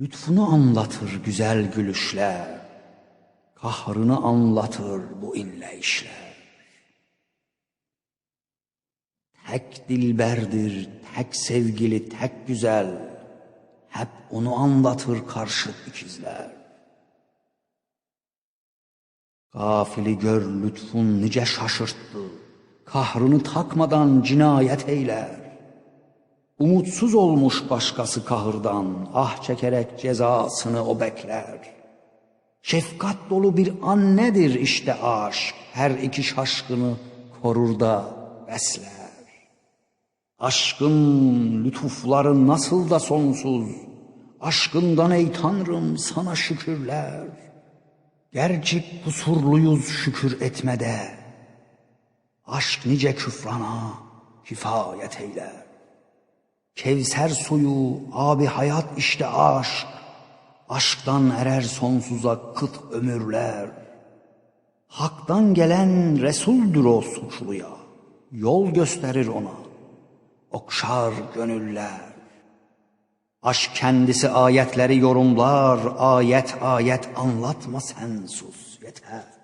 Lütfunu anlatır güzel gülüşler, kahrını anlatır bu inleyişler. Tek dilberdir, tek sevgili, tek güzel, hep onu anlatır karşıt ikizler. Gafili gör lütfun nice şaşırttı, kahrını takmadan cinayet eyler. Umutsuz olmuş başkası kahırdan, ah çekerek cezasını o bekler. Şefkat dolu bir annedir işte aşk, her iki şaşkını korur da besler. Aşkın lütufları nasıl da sonsuz, aşkından ey Tanrım sana şükürler. Gerçi kusurluyuz şükür etmede, aşk nice küfrana kifayet eyler. Kevser suyu, abi hayat işte aşk. Aşktan erer sonsuza kıt ömürler. Hak'tan gelen Resuldür o suçluya. Yol gösterir ona. Okşar gönüller. Aşk kendisi ayetleri yorumlar. Ayet ayet anlatma sen sus yeter.